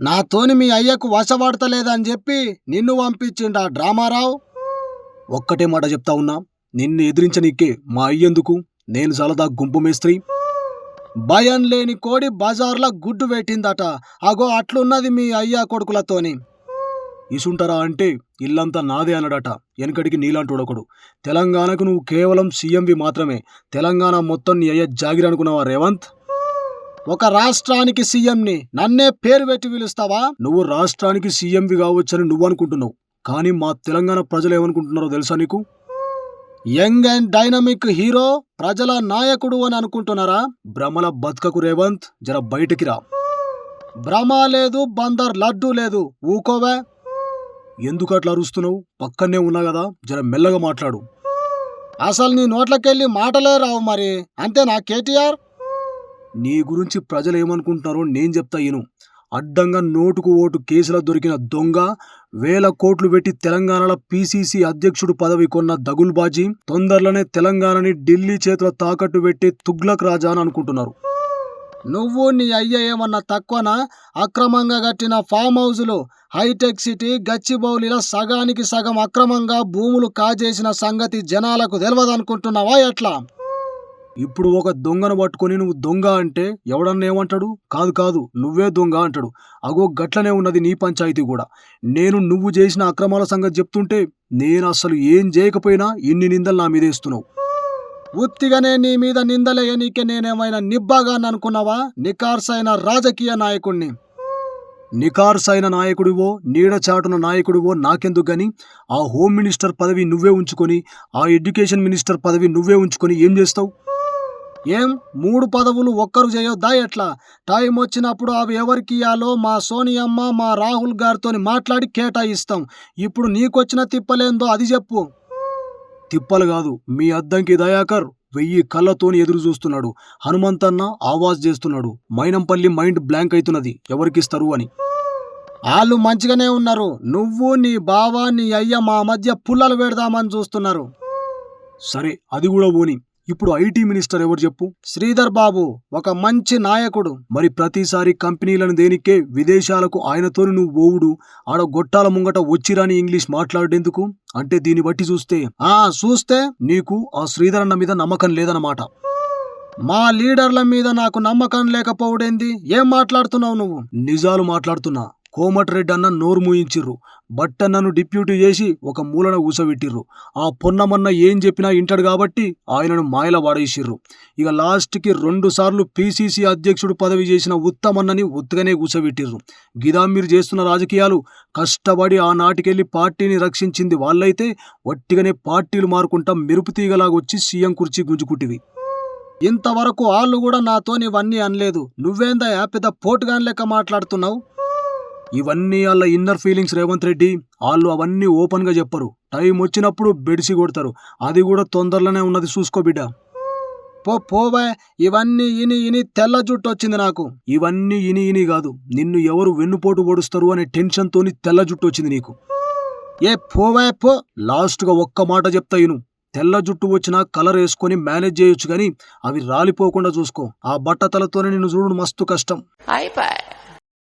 నాతోని మీ అయ్యకు వశపడతలేదని చెప్పి నిన్ను పంపించిండా డ్రామారావు. ఒక్కటే మాట చెప్తా ఉన్నా నిన్ను ఎదిరించనీకే మా అయ్యందుకు నేను సలదా గుంపు మేస్త్రి. భయం లేని కోడి బజార్లో గుడ్డు పెట్టిందట. అగో అట్లున్నది మీ అయ్యా కొడుకులతోని. ఇసుంటరా అంటే ఇల్లంతా నాదే అన్నాడట. వెనకడికి నీలాంటోడొకడు తెలంగాణకు నువ్వు కేవలం సీఎంవి మాత్రమే. తెలంగాణ మొత్తం నీ అయ్య జాగిరనుకున్నావా రేవంత్? ఒక రాష్ట్రానికి సీఎంని నన్నే పేరు పెట్టి పిలుస్తావా? నువ్వు రాష్ట్రానికి సీఎంవి కావచ్చని నువ్వు అనుకుంటున్నావు. కానీ మా తెలంగాణ ప్రజలు ఏమనుకుంటున్నారో తెలుసా నీకు? యంగ్ అండ్ డైనమిక్ హీరో ప్రజల నాయకుడు అని అనుకుంటున్నారా? భ్రమల బతుకకు రేవంత్ జర బయటికి రా. భ్రమ లేదు బందర్ లడ్డు లేదు ఊకోవే. ఎందుకు అట్లా అరుస్తున్నావు? పక్కనే ఉన్నా కదా జర మెల్లగా మాట్లాడు. అసలు నీ నోట్లకెళ్ళి మాటలే రావు మరి. అంతేనా కేటీఆర్? నీ గురించి ప్రజలు ఏమనుకుంటున్నారో నేను చెప్తా ఇను అడ్డంగా నోటుకు ఓటు కేసులో దొరికిన దొంగ వేల కోట్లు పెట్టి తెలంగాణలో పీసీసీ అధ్యక్షుడు పదవి కొన్న దగుల్బాజీ తొందరలోనే తెలంగాణని ఢిల్లీ చేతిలో తాకట్టు పెట్టి తుగ్లక్ రాజా అని అనుకుంటున్నారు. నువ్వు నీ అయ్య ఏమన్నా తక్కువనా? అక్రమంగా కట్టిన ఫామ్ హౌజులు హైటెక్ సిటీ గచ్చిబౌలిలో సగానికి సగం అక్రమంగా భూములు కాజేసిన సంగతి జనాలకు తెలియదనుకుంటున్నావా ఎట్లా? ఇప్పుడు ఒక దొంగను పట్టుకొని నువ్వు దొంగ అంటే ఎవడన్నా ఏమంటాడు? కాదు కాదు నువ్వే దొంగ అంటాడు. అగో గట్లనే ఉన్నది నీ పంచాయతీ కూడా. నేను నువ్వు చేసిన అక్రమాల సంగతి చెప్తుంటే నేను అసలు ఏం చేయకపోయినా ఇన్ని నిందలు నా మీద వేస్తున్నావు. ఉత్తిగానే నీ మీద నిందలేయనీకే నేనేమైనా నిబ్బాగా అనుకున్నావా? నికార్సైన రాజకీయ నాయకుణ్ణి. నికార్సైన నాయకుడివో నీడ చాటున నాయకుడివో నాకెందుకు గాని ఆ హోమ్ మినిస్టర్ పదవి నువ్వే ఉంచుకొని ఆ ఎడ్యుకేషన్ మినిస్టర్ పదవి నువ్వే ఉంచుకొని ఏం చేస్తావు? ఏం? మూడు పదవులు ఒక్కరు చేయొద్దా ఎట్లా? టైం వచ్చినప్పుడు అవి ఎవరికి ఇయ్యాలో మా సోనియమ్మ మా రాహుల్ గారితో మాట్లాడి కేటాయిస్తాం. ఇప్పుడు నీకొచ్చిన తిప్పలేందో అది చెప్పు. తిప్పలు కాదు మీ అద్దంకి దయాకర్ వెయ్యి కళ్ళతోని ఎదురు చూస్తున్నాడు హనుమంతన్న ఆవాజ్ చేస్తున్నాడు. మైనంపల్లి మైండ్ బ్లాంక్ అవుతున్నది ఎవరికిస్తారు అని. వాళ్ళు మంచిగానే ఉన్నారు. నువ్వు నీ బావ నీ అయ్య మా మధ్య పుల్లలు పెడదామని చూస్తున్నారు. సరే అది కూడా పోని. ఇప్పుడు ఐటీ మినిస్టర్ ఎవరు చెప్పు? శ్రీధర్ బాబు ఒక మంచి నాయకుడు. మరి ప్రతిసారి కంపెనీలను దేనికే? విదేశాలకు ఆయనతోని నువ్వు పోవుడు. ఆడ గొట్టాల ముంగట వచ్చిరాని ఇంగ్లీష్ మాట్లాడేందుకు? అంటే దీన్ని బట్టి చూస్తే. ఆ చూస్తే నీకు ఆ శ్రీధర్ అన్న మీద నమ్మకం లేదన్నమాట. మా లీడర్ల మీద నాకు నమ్మకం లేకపోవడేంది? ఏం మాట్లాడుతున్నావు నువ్వు? నిజాలు మాట్లాడుతున్నా. కోమటిరెడ్డి అన్న నోరు మూయించిర్రు. బట్టన్నను డిప్యూటీ చేసి ఒక మూలన ఊసబెట్టిర్రు. ఆ పొన్నమన్న ఏం చెప్పినా ఇంటాడు కాబట్టి ఆయనను మాయల వాడేసిర్రు. ఇక లాస్ట్కి రెండు సార్లు పీసీసీ అధ్యక్షుడు పదవి చేసిన ఉత్తమన్నని ఉత్తగానే కూసబెట్టిర్రు గిదా మీరు చేస్తున్న రాజకీయాలు కష్టపడి ఆనాటికెళ్ళి పార్టీని రక్షించింది వాళ్ళైతే వట్టిగానే పార్టీలు మారుకుంటా మెరుపు తీగలాగొచ్చి సీఎం కుర్చీ గుంజుకుంటివి. ఇంతవరకు వాళ్ళు కూడా నాతోని ఇవన్నీ అనలేదు. నువ్వేందా పెద్ద పోటుగాని లెక్క మాట్లాడుతున్నావు? ఇవన్నీ వాళ్ళ ఇన్నర్ ఫీలింగ్స్ రేవంత్ రెడ్డి. వాళ్ళు అవన్నీ ఓపెన్గా చెప్పరు. టైం వచ్చినప్పుడు బెడిసి కొడతారు. అది కూడా తొందరలోనే ఉన్నది చూసుకో బిడ్డ. పో పోవే. ఇవన్నీ ఇని ఇని తెల్ల జుట్టు వచ్చింది నాకు. ఇవన్నీ ఇని ఇని కాదు. నిన్ను ఎవరు వెన్నుపోటు పొడుస్తారు అనే టెన్షన్తోని తెల్ల జుట్టు వచ్చింది నీకు. ఏ పోవే పో. లాస్ట్గా ఒక్క మాట చెప్తా ఇను. తెల్ల జుట్టు వచ్చినా కలర్ వేసుకొని మేనేజ్ చేయొచ్చు కానీ అవి రాలిపోకుండా చూసుకో. ఆ బట్టతలతోనే నిన్ను చూడు మస్తు కష్టం. అయిపోయి.